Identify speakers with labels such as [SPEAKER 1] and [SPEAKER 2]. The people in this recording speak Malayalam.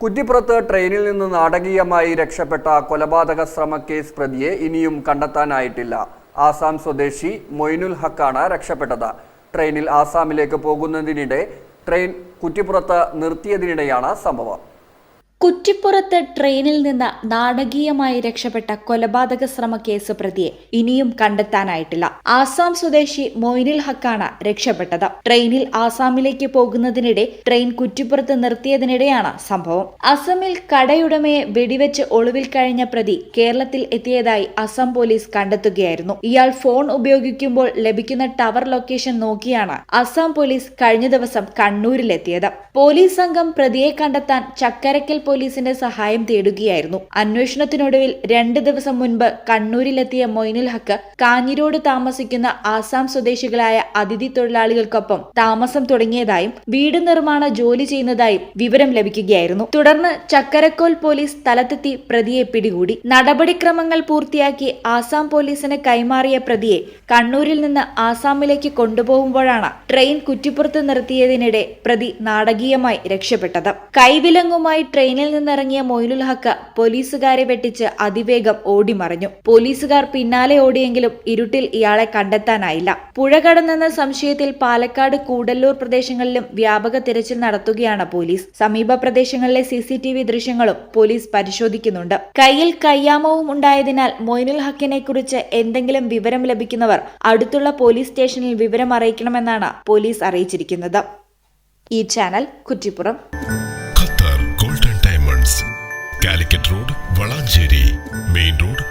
[SPEAKER 1] കുറ്റിപ്പുറത്ത് ട്രെയിനിൽ നിന്ന് നാടകീയമായി രക്ഷപ്പെട്ട കൊലപാതക ശ്രമ കേസ് പ്രതിയെ ഇനിയും കണ്ടെത്താനായിട്ടില്ല. ആസാം സ്വദേശി മൊയ്നുൽ ഹക്കാണ് രക്ഷപ്പെട്ടത്. ട്രെയിനിൽ ആസാമിലേക്ക് പോകുന്നതിനിടെ ട്രെയിൻ കുറ്റിപ്പുറത്ത് നിർത്തിയതിനിടെയാണ് സംഭവം.
[SPEAKER 2] കുറ്റിപ്പുറത്ത് ട്രെയിനിൽ നിന്ന് നാടകീയമായി രക്ഷപ്പെട്ട കൊലപാതക ശ്രമ കേസ് പ്രതിയെ ഇനിയും കണ്ടെത്താനായിട്ടില്ല. ആസാം സ്വദേശി മൊയ്നുൽ ഹക്കാണ് രക്ഷപ്പെട്ടത്. ട്രെയിനിൽ ആസാമിലേക്ക് പോകുന്നതിനിടെ ട്രെയിൻ കുറ്റിപ്പുറത്ത് നിർത്തിയതിനിടെയാണ് സംഭവം. അസമിൽ കടയുടമയെ വെടിവെച്ച് ഒളിവിൽ കഴിഞ്ഞ പ്രതി കേരളത്തിൽ എത്തിയതായി അസം പോലീസ് കണ്ടെത്തുകയായിരുന്നു. ഇയാൾ ഫോൺ ഉപയോഗിക്കുമ്പോൾ ലഭിക്കുന്ന ടവർ ലൊക്കേഷൻ നോക്കിയാണ് അസം പോലീസ് കഴിഞ്ഞ ദിവസം കണ്ണൂരിലെത്തിയത്. പോലീസ് സംഘം പ്രതിയെ കണ്ടെത്താൻ ചക്കരക്കൽ പോലീസിന്റെ സഹായം തേടുകയായിരുന്നു. അന്വേഷണത്തിനൊടുവിൽ രണ്ട് ദിവസം മുൻപ് കണ്ണൂരിലെത്തിയ മൊയ്നുൽ ഹക്ക് കാഞ്ഞിരോട് താമസിക്കുന്ന ആസാം സ്വദേശികളായ അതിഥി തൊഴിലാളികൾക്കൊപ്പം താമസം തുടങ്ങിയതായും വീട് നിർമ്മാണ ജോലി ചെയ്യുന്നതായും വിവരം ലഭിക്കുകയായിരുന്നു. തുടർന്ന് ചക്കരക്കോൽ പോലീസ് സ്ഥലത്തെത്തി പ്രതിയെ പിടികൂടി. നടപടിക്രമങ്ങൾ പൂർത്തിയാക്കി ആസാം പോലീസിന് കൈമാറിയ പ്രതിയെ കണ്ണൂരിൽ നിന്ന് ആസാമിലേക്ക് കൊണ്ടുപോകുമ്പോഴാണ് ട്രെയിൻ കുറ്റിപ്പുറത്ത് നിർത്തിയതിനിടെ പ്രതി നാടകീയമായി രക്ഷപ്പെട്ടത്. കൈവിലങ്ങുമായി ട്രെയിനിൽ നിന്നിറങ്ങിയ മൊയ്ലുൽ ഹക്ക പോലീസുകാരെ വെട്ടിച്ച് അതിവേഗം ഓടിമറഞ്ഞു. പോലീസുകാർ പിന്നാലെ ഓടിയെങ്കിലും ഇരുട്ടിൽ ഇയാളെ കണ്ടെത്താനായില്ല. പുഴ കടന്നെന്ന സംശയത്തിൽ പാലക്കാട് കൂടല്ലൂർ പ്രദേശങ്ങളിലും വ്യാപക തിരച്ചിൽ നടത്തുകയാണ് പോലീസ്. സമീപ പ്രദേശങ്ങളിലെ സി ദൃശ്യങ്ങളും പോലീസ് പരിശോധിക്കുന്നുണ്ട്. കയ്യിൽ കയ്യാമവും ഉണ്ടായതിനാൽ മൊയ്നുൽ ഹക്കിനെ കുറിച്ച് എന്തെങ്കിലും വിവരം ലഭിക്കുന്നവർ അടുത്തുള്ള പോലീസ് സ്റ്റേഷനിൽ വിവരം അറിയിക്കണമെന്നാണ് പോലീസ് അറിയിച്ചിരിക്കുന്നത്. ഈ ചാനൽ കുറ്റിപ്പുറം.
[SPEAKER 3] Main road